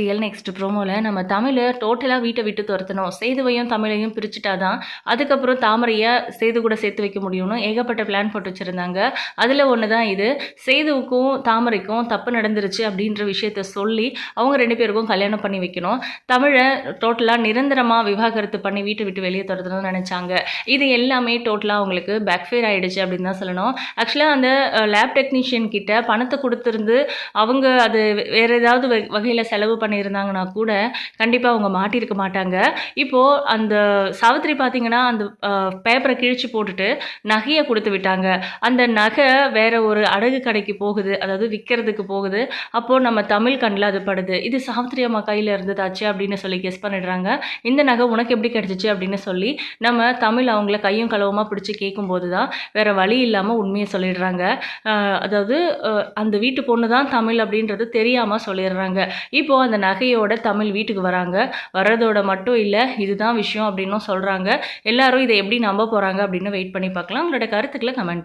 Real next ப்ரோமோவில் நம்ம தமிழை டோட்டலாக வீட்டை விட்டு துரத்தணும். சேதுவையும் தமிழையும் பிரிச்சுட்டாதான் அதுக்கப்புறம் தாமரையை சேது கூட சேர்த்து வைக்க முடியும்னு ஏகப்பட்ட பிளான் போட்டு வச்சுருந்தாங்க. அதில் ஒன்று தான் இது. சேதுவுக்கும் தாமரைக்கும் தப்பு நடந்துருச்சு அப்படின்ற விஷயத்த சொல்லி அவங்க ரெண்டு பேருக்கும் கல்யாணம் பண்ணி வைக்கணும். தமிழை டோட்டலாக நிரந்தரமாக விவாகரத்து பண்ணி வீட்டை விட்டு வெளியே துரத்தணும்னு நினச்சாங்க. இது எல்லாமே டோட்டலாக அவங்களுக்கு பேக்ஃபேர் ஆகிடுச்சு அப்படின்னு தான் சொல்லணும். ஆக்சுவலாக அந்த லேப் டெக்னீஷியன் கிட்ட பணத்தை கொடுத்துருந்து அவங்க அது வேறு ஏதாவது வகையில் செலவு பண்ணியிருந்தாங்கன்னா கூட கண்டிப்பாக அவங்க மாட்டியிருக்க மாட்டாங்க. இப்போது அந்த சாவித்திரி பார்த்தீங்கன்னா அந்த பேப்பரை கிழிச்சு போட்டுட்டு நகையை கொடுத்து விட்டாங்க. அந்த நகை வேற ஒரு அடகு கடைக்கு போகுது அதாவது விற்கிறதுக்கு போகுது. அப்போது நம்ம தமிழ் கண்ணில் அது படுது. இது சாவித்திரி அம்மா கையில் இருந்ததாச்சு அப்படின்னு சொல்லி கெஸ் பண்ணிடுறாங்க. இந்த நகை உனக்கு எப்படி கிடச்சிச்சு அப்படின்னு சொல்லி நம்ம தமிழ் அவங்கள கையும் களவுமாக பிடிச்சி கேட்கும்போது தான் வேற வழி இல்லாமல் உண்மையை சொல்லிடுறாங்க. அதாவது அந்த வீட்டு பொண்ணு தான் தமிழ் அப்படின்றது தெரியாமல் சொல்லிடுறாங்க. இப்போது அந்த நகையோட தமிழ் வீட்டுக்கு வராங்க. வர்றதோட மட்டும் இல்லை இதுதான் விஷயம் அப்படின்னும் சொல்கிறாங்க எல்லாரும் இதை எப்படி நம்ப போகிறாங்க அப்படின்னு வெயிட் பண்ணி பார்க்கலாம். உங்களோட கருத்துக்களை கமெண்ட்